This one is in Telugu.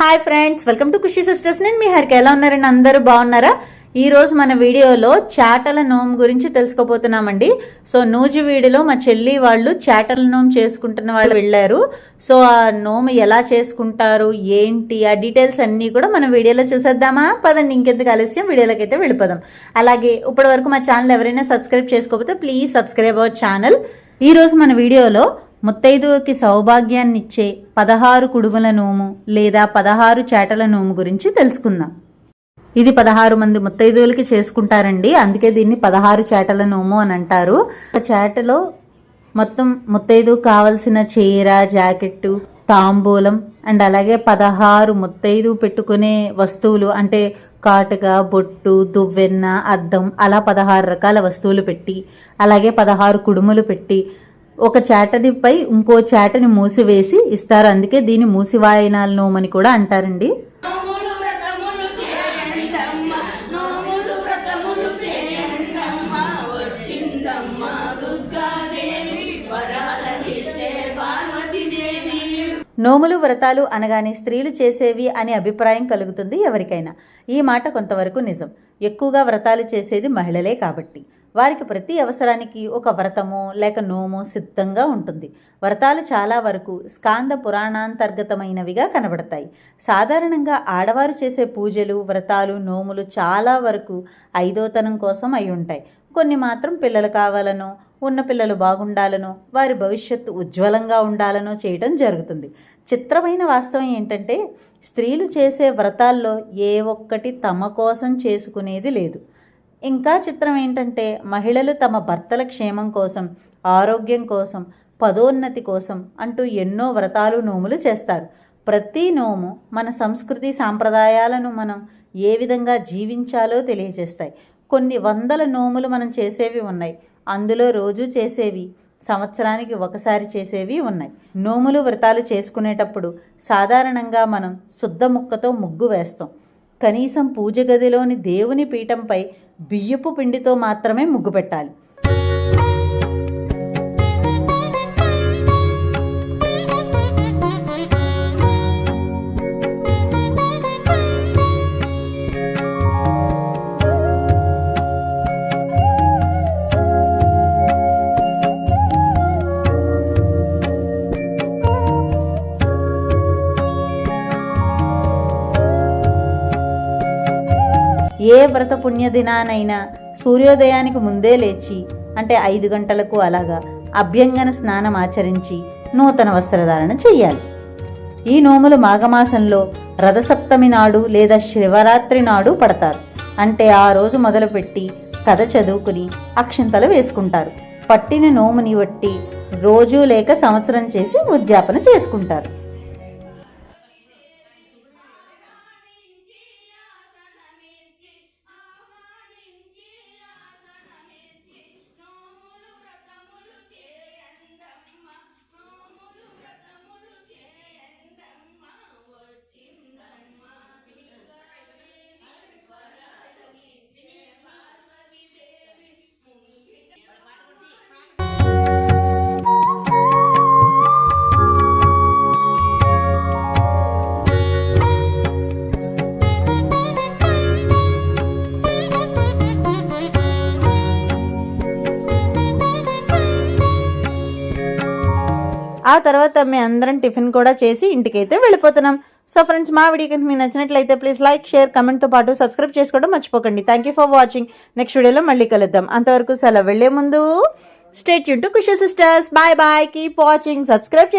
Hi friends welcome to Khushi sisters నేను మీ హరికి. ఎలా ఉన్నారండి? అందరూ బాగున్నారా? ఈ రోజు మన వీడియోలో చాటల నోము గురించి తెలుసుకోబోతున్నామండి. సో నూజివీడులో మా చెల్లి వాళ్ళు చాటల నోము చేసుకుంటున్న వాళ్ళు వెళ్ళారు. సో ఆ నోము ఎలా చేసుకుంటారు? ఏంటి? ఆ డీటెయిల్స్ అన్నీ కూడా మన వీడియోలో చూసేద్దామా? పదండి ఇంకెందుకు ఆలస్యం? వీడియోలోకి అయితే వెళ్ళిపోదాం. అలాగే ఇప్పటి వరకు మా ఛానల్ ఎవరైనా సబ్స్క్రైబ్ చేసుకోకపోతే ప్లీజ్ సబ్స్క్రైబ్ అవర్ ఛానల్. ఈ రోజు మన వీడియోలో ముత్తైదువకి సౌభాగ్యాన్ని ఇచ్చే పదహారు కుడుముల నోము లేదా పదహారు చేటల నోము గురించి తెలుసుకుందాం. ఇది పదహారు మంది ముత్తైదువులకి చేసుకుంటారండి. అందుకే దీన్ని పదహారు చేటల నోము అని అంటారు. ఒక చేటలో మొత్తం ముత్తైదు కావలసిన చీర జాకెట్టు తాంబూలం అండ్ అలాగే పదహారు ముత్తైదు పెట్టుకునే వస్తువులు అంటే కాటుక బొట్టు దువ్వెన్న అద్దం అలా పదహారు రకాల వస్తువులు పెట్టి అలాగే పదహారు కుడుములు పెట్టి ఒక చాటనిపై ఇంకో చాటని మూసివేసి ఇస్తారు. అందుకే దీన్ని మూసివాయనాల నోమని కూడా అంటారండి. నోములు వ్రతాలు అనగానే స్త్రీలు చేసేవి అనే అభిప్రాయం కలుగుతుంది ఎవరికైనా. ఈ మాట కొంతవరకు నిజం. ఎక్కువగా వ్రతాలు చేసేది మహిళలే కాబట్టి. వారికి ప్రతి అవసరానికి ఒక వ్రతము లేక నోమో సిద్ధంగా ఉంటుంది. వ్రతాలు చాలా వరకు స్కాంద పురాణాంతర్గతమైనవిగా కనబడతాయి. సాధారణంగా ఆడవారు చేసే పూజలు వ్రతాలు నోములు చాలా వరకు ఐదోతనం కోసం అయి ఉంటాయి. కొన్ని మాత్రం పిల్లలు కావాలనో ఉన్న పిల్లలు బాగుండాలనో వారి భవిష్యత్తు ఉజ్వలంగా ఉండాలనో చేయడం జరుగుతుంది. చిత్రమైన వాస్తవం ఏంటంటే స్త్రీలు చేసే వ్రతాల్లో ఏ ఒక్కటి తమ కోసం చేసుకునేది లేదు. ఇంకా చిత్రం ఏంటంటే మహిళలు తమ భర్తల క్షేమం కోసం ఆరోగ్యం కోసం పదోన్నతి కోసం అంటూ ఎన్నో వ్రతాలు నోములు చేస్తారు. ప్రతి నోము మన సంస్కృతి సాంప్రదాయాలను మనం ఏ విధంగా జీవించాలో తెలియజేస్తాయి. కొన్ని వందల నోములు మనం చేసేవి ఉన్నాయి. అందులో రోజు చేసేవి సంవత్సరానికి ఒకసారి చేసేవి ఉన్నాయి. నోములు వ్రతాలు చేసుకునేటప్పుడు సాధారణంగా మనం శుద్ధ ముక్కతో ముగ్గు వేస్తాం. కనీసం పూజ గదిలోని దేవుని పీఠంపై బియ్యపు పిండితో మాత్రమే ముగ్గు పెట్టాలి. ఏ వ్రత పుణ్యదినానైనా సూర్యోదయానికి ముందే లేచి అంటే ఐదు గంటలకు అలాగా అభ్యంగన స్నానం ఆచరించి నూతన వస్త్రధారణ చెయ్యాలి. ఈ నోములు మాఘమాసంలో రథసప్తమి నాడు లేదా శివరాత్రి నాడు పడతారు. అంటే ఆ రోజు మొదలుపెట్టి కథ చదువుకుని అక్షింతలు వేసుకుంటారు. పట్టిన నోముని బట్టి రోజు లేక సంవత్సరం చేసి ఉద్యాపన చేసుకుంటారు. ఆ తర్వాత మేము అందరం టిఫిన్ కూడా చేసి ఇంటికైతే వెళ్ళిపోతున్నాం. సో ఫ్రెండ్స్ మా వీడియో కనుక మీకు నచ్చినట్లయితే ప్లీజ్ లైక్ షేర్ కమెంట్తో పాటు సబ్స్క్రైబ్ చేసుకోవడం మర్చిపోకండి. Thank you for watching next వీడియోలో మళ్ళీ కలుద్దాం. అంతవరకు సెలవు వెళ్ళే ముందు stay Yoon to Khushi sisters bye bye keep watching subscribe చేసి